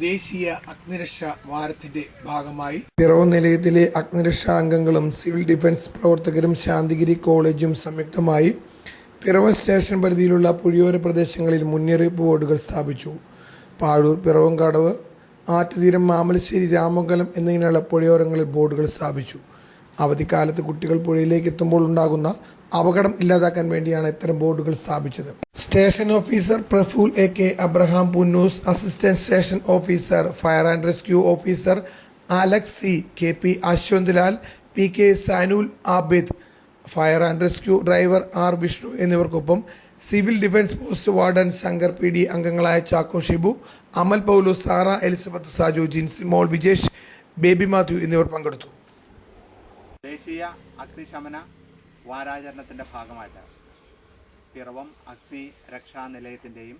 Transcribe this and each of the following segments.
ദേശീയ അഗ്നിരക്ഷാ വാരത്തിന്റെ ഭാഗമായി പിറവം നിലയത്തിലെ അഗ്നിരക്ഷാ അംഗങ്ങളും സിവിൽ ഡിഫൻസ് പ്രവർത്തകരും ശാന്തിഗിരി കോളേജും സംയുക്തമായി പിറവം സ്റ്റേഷൻ പരിധിയിലുള്ള പുഴിയോര പ്രദേശങ്ങളിൽ മുന്നറിയിപ്പ് ബോർഡുകൾ സ്ഥാപിച്ചു. പാഴൂർ പിറവം കടവ് ആറ്റുതീരം മാമലശ്ശേരി രാമംഗലം എന്നിങ്ങനെയുള്ള പുഴയോരങ്ങളിൽ ബോർഡുകൾ സ്ഥാപിച്ചു. അവധിക്കാലത്ത് കുട്ടികൾ പുഴയിലേക്ക് എത്തുമ്പോൾ ഉണ്ടാകുന്ന അപകടം ഇല്ലാതാക്കാൻ വേണ്ടിയാണ് ഇത്തരം ബോർഡുകൾ സ്ഥാപിച്ചത്. Station officer Praful A K Abraham Punnoose assistant station officer fire and rescue officer Alex C K P Ashwanth Lal P K Sanul Abid fire and rescue driver R Vishnu എന്നിവർക്കൊപ്പം civil defence post warden Shankar P D അംഗങ്ങളായ ചാക്കോ ഷിബു അമൽ പൗലു സാറ എലിസബത്ത് സാജു ജിൻസി മോൾ വിജേഷ് ബേബി മാത്യു എന്നിവർ പങ്കെടുത്തു. ദേശീയ അഗ്നിശമന വാരാചരണത്തിന്റെ ഭാഗമായിട്ട് പിറവം അഗ്നി രക്ഷാ നിലയത്തിന്റെയും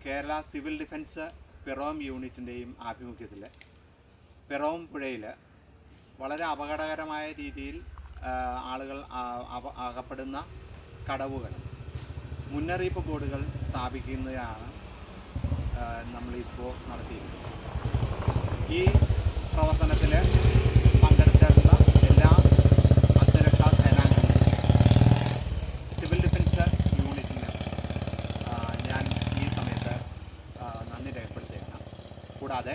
കേരള സിവിൽ ഡിഫൻസ് പിറവം യൂണിറ്റിന്റെയും ആഭിമുഖ്യത്തിൽ പിറവം പുഴയിൽ വളരെ അപകടകരമായ രീതിയിൽ ആളുകൾ അകപ്പെടുന്ന കടവുകൾ മുന്നറിയിപ്പ് ബോർഡുകൾ സ്ഥാപിക്കുന്നതാണ് നമ്മളിപ്പോൾ നടത്തിയിരിക്കുന്നത്. ഈ പ്രവർത്തനത്തിൽ പങ്കെടുത്തിട്ടുള്ള എല്ലാ അഗ്നിരക്ഷാ സേനാംഗങ്ങളും സിവിൽ ഡിഫൻസ് യൂണിറ്റിന് ആ, ഞാൻ ഈ സമയത്ത് ആ, നന്ദി രേഖപ്പെടുത്തുകയാണ് കൂടാതെ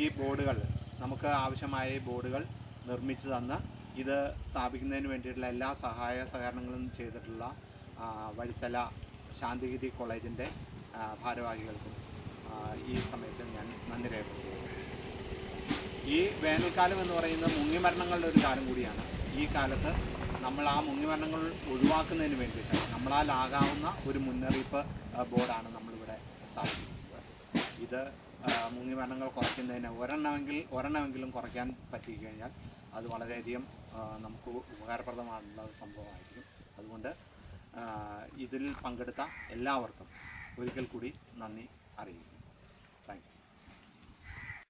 ഈ ബോർഡുകൾ നമുക്ക് ആവശ്യമായ ഈ ബോർഡുകൾ നിർമ്മിച്ചു തന്ന് ഇത് സ്ഥാപിക്കുന്നതിന് വേണ്ടിയിട്ടുള്ള എല്ലാ സഹായ സഹകരണങ്ങളും ചെയ്തിട്ടുള്ള വഴിത്തല ശാന്തിഗിരി കോളേജിന്റെ ഭാരവാഹികൾക്കും ഈ സമയത്ത് ഞാൻ നന്ദി രേഖപ്പെടുത്തുന്നു. ഈ വേനൽക്കാലം എന്ന് പറയുന്നത് മുങ്ങിമരണങ്ങളുടെ ഒരു കാലം കൂടിയാണ്. ഈ കാലത്ത് നമ്മൾ ആ മുങ്ങിമരണങ്ങൾ ഒഴിവാക്കുന്നതിന് വേണ്ടിയിട്ട് നമ്മളാലാകാവുന്ന ഒരു മുന്നറിയിപ്പ് ബോർഡാണ് നമ്മളിവിടെ സ്ഥാപിക്കുന്നത്. ഇത് മുങ്ങി മുങ്ങിമരണങ്ങൾ കുറയ്ക്കുന്നതിന് ഒരെണ്ണമെങ്കിൽ ഒരെണ്ണമെങ്കിലും കുറയ്ക്കാൻ പറ്റിക്കഴിഞ്ഞാൽ അത് വളരെയധികം നമുക്ക് ഉപകാരപ്രദമായിട്ടുള്ള സംഭവമായിരിക്കും. അതുകൊണ്ട് ഇതിൽ പങ്കെടുത്ത എല്ലാവർക്കും ഒരിക്കൽ കൂടി നന്ദി അറിയിക്കുന്നു.